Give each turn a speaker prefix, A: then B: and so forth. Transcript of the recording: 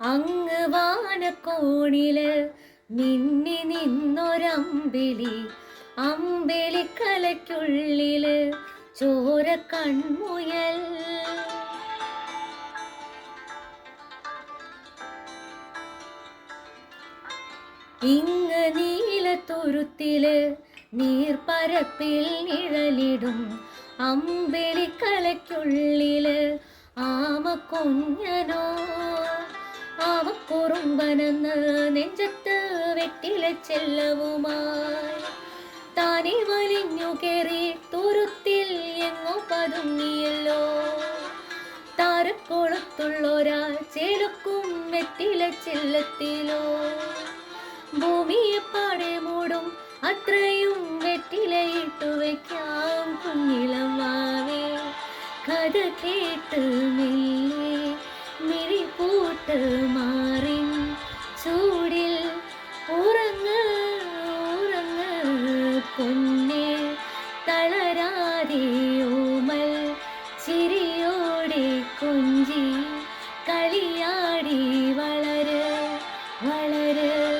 A: അങ്ങ് വാനക്കോണിൽ മിന്നി നിന്നൊരമ്പിളി അമ്പിളിക്കലയ്ക്കുള്ളിൽ ചോര കൺമുയൽ. ഇങ്ങ് നീലത്തുരുത്തിൽ നീർപ്പരപ്പിൽ നിഴലിടും അമ്പിളിക്കലയ്ക്കുള്ളിൽ ആമ കുഞ്ഞനോ. ആമ കുറുമ്പനെന്ന് നെഞ്ചത്ത് വെട്ടില ചെല്ലവുമായി. താനെ വലിഞ്ഞു കയറി തുരുത്തിൽ എങ്ങോ പതുങ്ങിയല്ലോ. താരക്കോളത്തുള്ളൊരാൾ ചേലക്കും വെറ്റില ചെല്ലത്തിലോ. ഭൂമിയെ പാടെ മൂടും അത്രയും വെറ്റിലയിട്ടു വയ്ക്കാം കുഞ്ഞിലമാവേ കഥ കേട്ട് മെല്ലെ പൂട്ട് മാറിൻ. ചൂടിൽ ഉറങ്ങ് ഉറങ്ങ് പൊന്നെ തളരാതെ ഓമൽ ചിരിയോടെ കൊഞ്ചി കളിയാടി വളര് വളര്.